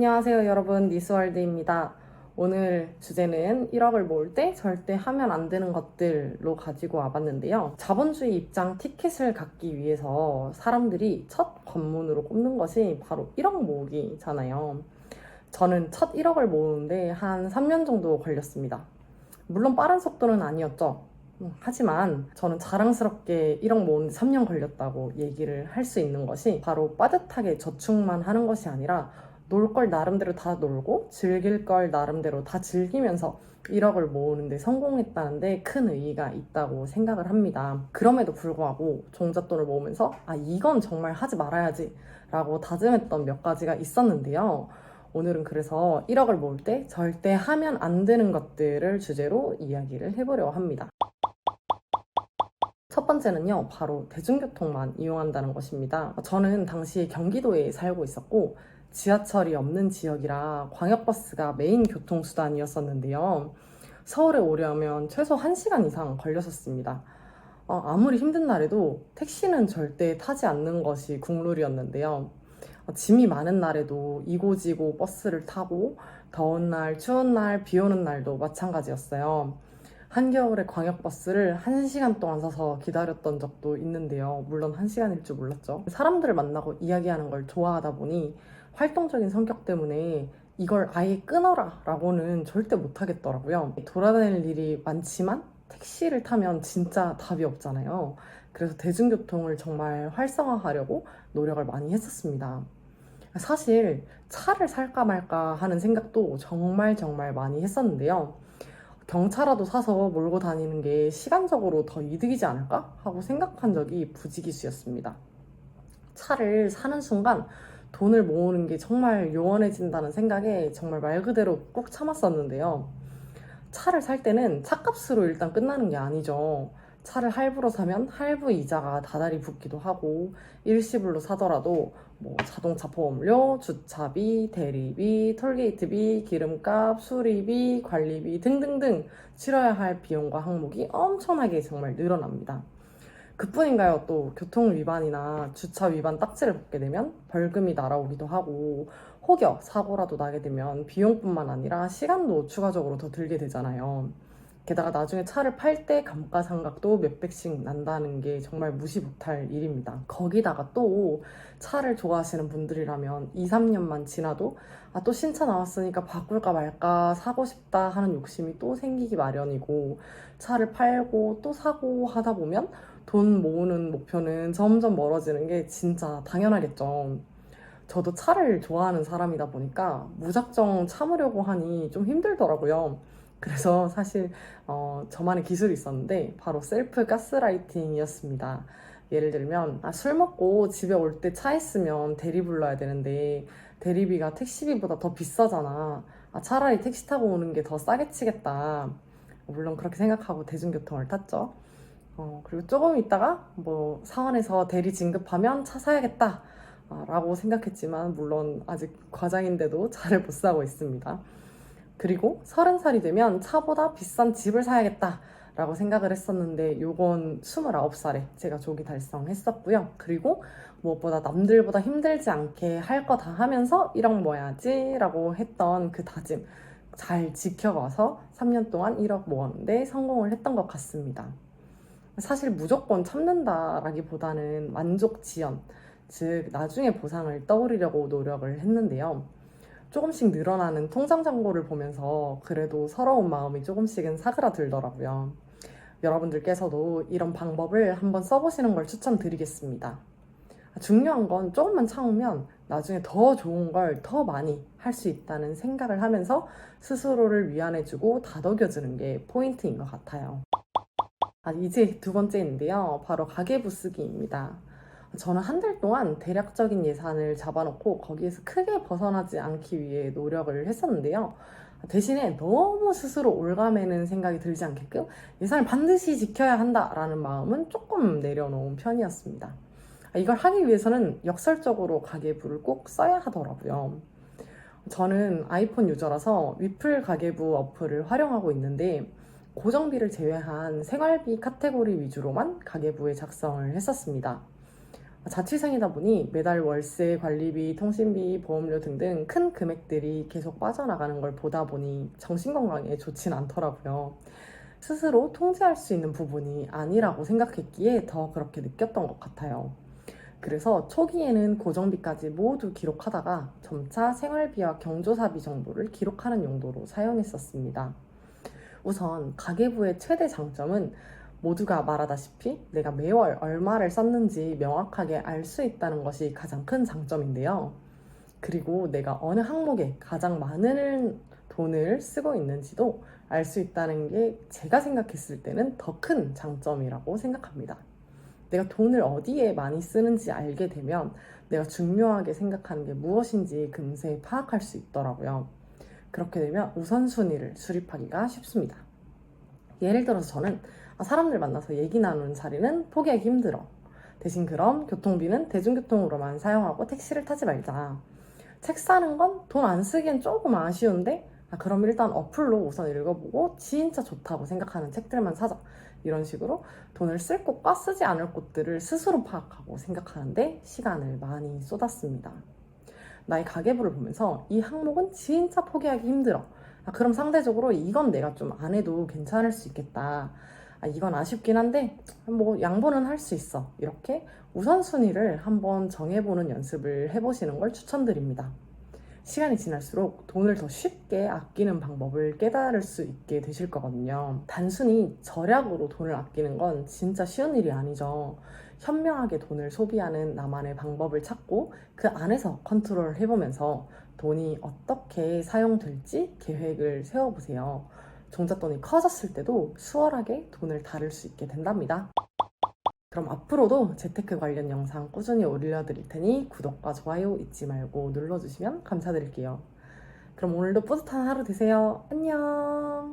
안녕하세요 여러분 니스월드입니다. 오늘 주제는 1억을 모을 때 절대 하면 안 되는 것들로 가지고 와봤는데요. 자본주의 입장 티켓을 갖기 위해서 사람들이 첫 관문으로 꼽는 것이 바로 1억 모으기잖아요. 저는 첫 1억을 모으는데 한 3년 정도 걸렸습니다. 물론 빠른 속도는 아니었죠. 음, 하지만 저는 자랑스럽게 1억 모으는데 3년 걸렸다고 얘기를 할 수 있는 것이 바로 빠듯하게 저축만 하는 것이 아니라 놀 걸 나름대로 다 놀고 즐길 걸 나름대로 다 즐기면서 1억을 모으는데 성공했다는데 큰 의의가 있다고 생각을 합니다. 그럼에도 불구하고 종잣돈을 모으면서 아 이건 정말 하지 말아야지 라고 다짐했던 몇 가지가 있었는데요. 오늘은 그래서 1억을 모을 때 절대 하면 안 되는 것들을 주제로 이야기를 해보려고 합니다. 첫 번째는요, 바로 대중교통만 이용한다는 것입니다. 저는 당시 경기도에 살고 있었고, 지하철이 없는 지역이라 광역버스가 메인 교통수단이었었는데요. 서울에 오려면 최소 1시간 이상 걸렸었습니다. 어, 아무리 힘든 날에도 택시는 절대 타지 않는 것이 국룰이었는데요. 어, 짐이 많은 날에도 이고지고 버스를 타고 더운 날, 추운 날, 비 오는 날도 마찬가지였어요. 한겨울에 광역버스를 1시간 동안 서서 기다렸던 적도 있는데요. 물론 1시간일 줄 몰랐죠. 사람들을 만나고 이야기하는 걸 좋아하다 보니 활동적인 성격 때문에 이걸 아예 끊어라 라고는 절대 못 하겠더라고요. 돌아다닐 일이 많지만 택시를 타면 진짜 답이 없잖아요. 그래서 대중교통을 정말 활성화하려고 노력을 많이 했었습니다. 사실 차를 살까 말까 하는 생각도 정말 정말 많이 했었는데요. 경차라도 사서 몰고 다니는 게 시간적으로 더 이득이지 않을까 하고 생각한 적이 부지기수였습니다. 차를 사는 순간 돈을 모으는 게 정말 요원해진다는 생각에 정말 말 그대로 꾹 참았었는데요. 차를 살 때는 차값으로 일단 끝나는 게 아니죠. 차를 할부로 사면 할부 이자가 다달이 붙기도 하고 일시불로 사더라도 뭐 자동차 보험료, 주차비, 대리비, 톨게이트비, 기름값, 수리비, 관리비 등등등 치러야 할 비용과 항목이 엄청나게 정말 늘어납니다. 그뿐인가요? 또 교통 위반이나 주차 위반 딱지를 받게 되면 벌금이 날아오기도 하고 혹여 사고라도 나게 되면 비용뿐만 아니라 시간도 추가적으로 더 들게 되잖아요. 게다가 나중에 차를 팔 때 감가상각도 몇백씩 난다는 게 정말 무시 못할 일입니다. 거기다가 또 차를 좋아하시는 분들이라면 2, 3년만 지나도 아, 또 신차 나왔으니까 바꿀까 말까 사고 싶다 하는 욕심이 또 생기기 마련이고 차를 팔고 또 사고 하다 보면 돈 모으는 목표는 점점 멀어지는 게 진짜 당연하겠죠. 저도 차를 좋아하는 사람이다 보니까 무작정 참으려고 하니 좀 힘들더라고요. 그래서 사실 어, 저만의 기술이 있었는데 바로 셀프 가스라이팅이었습니다. 예를 들면 아, 술 먹고 집에 올 때 차 있으면 대리 불러야 되는데 대리비가 택시비보다 더 비싸잖아. 아, 차라리 택시 타고 오는 게 더 싸게 치겠다. 물론 그렇게 생각하고 대중교통을 탔죠. 어, 그리고 조금 있다가 뭐 사원에서 대리 진급하면 차 사야겠다. 아, 라고 생각했지만 물론 아직 과장인데도 차를 못 사고 있습니다. 그리고 서른 살이 되면 차보다 비싼 집을 사야겠다. 라고 생각을 했었는데 요건 29살에 제가 조기 달성했었고요. 그리고 무엇보다 남들보다 힘들지 않게 할 거 다 하면서 1억 모아야지 라고 했던 그 다짐 잘 지켜가서 3년 동안 1억 모았는데 성공을 했던 것 같습니다. 사실 무조건 참는다라기보다는 만족 지연, 즉 나중에 보상을 떠올리려고 노력을 했는데요. 조금씩 늘어나는 통장 잔고를 보면서 그래도 서러운 마음이 조금씩은 사그라들더라고요. 여러분들께서도 이런 방법을 한번 써보시는 걸 추천드리겠습니다. 중요한 건 조금만 참으면 나중에 더 좋은 걸 더 많이 할 수 있다는 생각을 하면서 스스로를 위안해주고 다독여주는 게 포인트인 것 같아요. 아, 이제 두 번째인데요. 바로 가계부 쓰기입니다. 저는 한 달 동안 대략적인 예산을 잡아놓고 거기에서 크게 벗어나지 않기 위해 노력을 했었는데요. 대신에 너무 스스로 올가매는 생각이 들지 않게끔 예산을 반드시 지켜야 한다라는 마음은 조금 내려놓은 편이었습니다. 이걸 하기 위해서는 역설적으로 가계부를 꼭 써야 하더라고요. 저는 아이폰 유저라서 위플 가계부 어플을 활용하고 있는데 고정비를 제외한 생활비 카테고리 위주로만 가계부에 작성을 했었습니다. 자취생이다 보니 매달 월세, 관리비, 통신비, 보험료 등등 큰 금액들이 계속 빠져나가는 걸 보다 보니 정신건강에 좋진 않더라고요. 스스로 통제할 수 있는 부분이 아니라고 생각했기에 더 그렇게 느꼈던 것 같아요. 그래서 초기에는 고정비까지 모두 기록하다가 점차 생활비와 경조사비 정도를 기록하는 용도로 사용했었습니다. 우선 가계부의 최대 장점은 모두가 말하다시피 내가 매월 얼마를 썼는지 명확하게 알 수 있다는 것이 가장 큰 장점인데요. 그리고 내가 어느 항목에 가장 많은 돈을 쓰고 있는지도 알 수 있다는 게 제가 생각했을 때는 더 큰 장점이라고 생각합니다. 내가 돈을 어디에 많이 쓰는지 알게 되면 내가 중요하게 생각하는 게 무엇인지 금세 파악할 수 있더라고요. 그렇게 되면 우선순위를 수립하기가 쉽습니다. 예를 들어서 저는 아, 사람들 만나서 얘기 나누는 자리는 포기하기 힘들어. 대신 그럼 교통비는 대중교통으로만 사용하고 택시를 타지 말자. 책 사는 건 돈 안 쓰기엔 조금 아쉬운데 아, 그럼 일단 어플로 우선 읽어보고 진짜 좋다고 생각하는 책들만 사자. 이런 식으로 돈을 쓸 곳과 쓰지 않을 곳들을 스스로 파악하고 생각하는데 시간을 많이 쏟았습니다. 나의 가계부를 보면서 이 항목은 진짜 포기하기 힘들어. 아, 그럼 상대적으로 이건 내가 좀 안 해도 괜찮을 수 있겠다. 아, 이건 아쉽긴 한데 뭐 양보는 할 수 있어. 이렇게 우선순위를 한번 정해보는 연습을 해보시는 걸 추천드립니다. 시간이 지날수록 돈을 더 쉽게 아끼는 방법을 깨달을 수 있게 되실 거거든요. 단순히 절약으로 돈을 아끼는 건 진짜 쉬운 일이 아니죠. 현명하게 돈을 소비하는 나만의 방법을 찾고 그 안에서 컨트롤을 해보면서 돈이 어떻게 사용될지 계획을 세워보세요. 종잣돈이 커졌을 때도 수월하게 돈을 다룰 수 있게 된답니다. 그럼 앞으로도 재테크 관련 영상 꾸준히 올려드릴 테니 구독과 좋아요 잊지 말고 눌러주시면 감사드릴게요. 그럼 오늘도 뿌듯한 하루 되세요. 안녕!